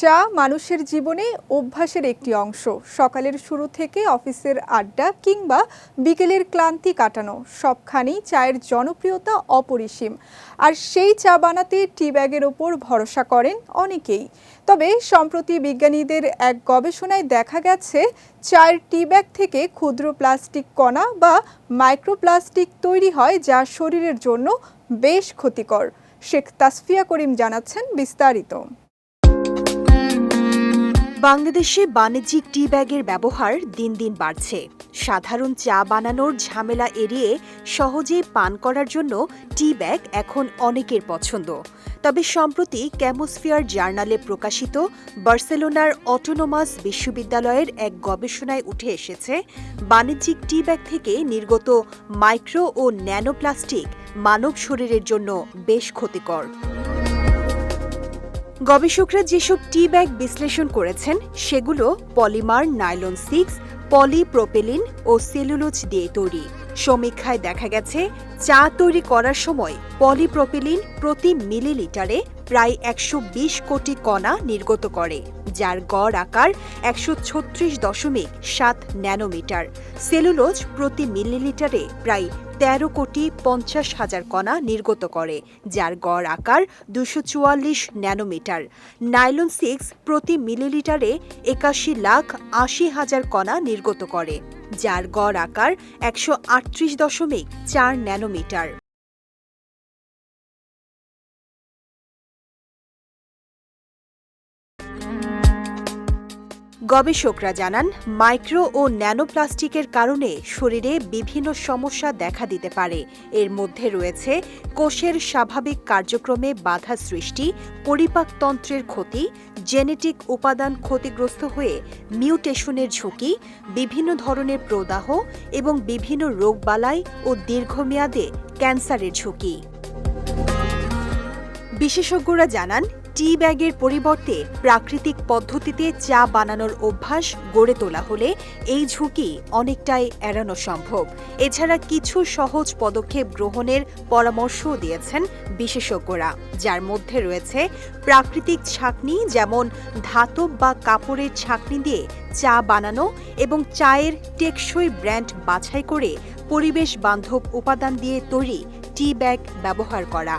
চা মানুষের জীবনে অভ্যাসের একটি অংশ। সকালের শুরু থেকে অফিসের আড্ডা কিংবা বিকেলের ক্লান্তি কাটানো, সবখানেই চায়ের জনপ্রিয়তা অপরিসীম। আর সেই চা বানাতে টি ব্যাগের ওপর ভরসা করেন অনেকেই। তবে সম্প্রতি বিজ্ঞানীদের এক গবেষণায় দেখা গেছে, চায়ের টি ব্যাগ থেকে ক্ষুদ্র প্লাস্টিক কণা বা মাইক্রোপ্লাস্টিক তৈরি হয় যা শরীরের জন্য বেশ ক্ষতিকর। শেখ তাসফিয়া করিম জানাচ্ছেন বিস্তারিত। বাংলাদেশে বাণিজ্যিক টি ব্যাগের ব্যবহার দিন দিন বাড়ছে। সাধারণ চা বানানোর ঝামেলা এড়িয়ে সহজে পান করার জন্য টি ব্যাগ এখন অনেকের পছন্দ। তবে সম্প্রতি ক্যামোস্ফিয়ার জার্নালে প্রকাশিত বার্সেলোনার অটোনোমাস বিশ্ববিদ্যালয়ের এক গবেষণায় উঠে এসেছে, বাণিজ্যিক টি ব্যাগ থেকে নির্গত মাইক্রো ও ন্যানোপ্লাস্টিক মানব শরীরের জন্য বেশ ক্ষতিকর। গবেষকরা যেসব টি ব্যাগ বিশ্লেষণ করেছেন, সেগুলো পলিমার নাইলন সিক্স, পলিপ্রোপেলিন ও সেলুলোজ দিয়ে তৈরি। সমীক্ষায় দেখা গেছে, চা তৈরি করার সময় পলিপ্রোপেলিন প্রতি মিলিলিটারে প্রায় একশো বিশ কোটি কণা নির্গত করে। যার গড় আকার একশো ছত্রিশ দশমিক সাত ন্যানোমিটার। সেলুলোজ প্রতি মিলিলিটারে প্রায় তেরো কোটি পঞ্চাশ হাজার কণা নির্গত করে, যার গড় আকার দুশো চুয়াল্লিশ ন্যানোমিটার। নাইলন সিক্স প্রতি মিলিলিটারে একাশি লাখ আশি হাজার কণা নির্গত করে, যার গড় আকার একশো আটত্রিশ দশমিক চার ন্যানোমিটার। গবেষকরা জানান, মাইক্রো ও ন্যানোপ্লাস্টিকের কারণে শরীরে বিভিন্ন সমস্যা দেখা দিতে পারে। এর মধ্যে রয়েছে কোষের স্বাভাবিক কার্যক্রমে বাধা সৃষ্টি, পরিপাকতন্ত্রের ক্ষতি, জেনেটিক উপাদান ক্ষতিগ্রস্ত হয়ে মিউটেশনের ঝুঁকি, বিভিন্ন ধরনের প্রদাহ এবং বিভিন্ন রোগবালাই ও দীর্ঘমেয়াদে ক্যান্সারের ঝুঁকি। বিশেষজ্ঞরা জানান টি ব্যাগের পরিবর্তে প্রাকৃতিক পদ্ধতিতে চা বানানোর অভ্যাস গড়ে তোলা হলে এই ঝুঁকি অনেকটাই এড়ানো সম্ভব। এছাড়া কিছু সহজ পদক্ষেপ গ্রহণের পরামর্শও দিয়েছেন বিশেষজ্ঞরা। যার মধ্যে রয়েছে প্রাকৃতিক ছাকনি যেমন ধাতব বা কাপড়ের ছাকনি দিয়ে চা বানানো এবং চায়ের টেকসই ব্র্যান্ড বাছাই করে পরিবেশ বান্ধব উপাদান দিয়ে তৈরি টি ব্যাগ ব্যবহার করা।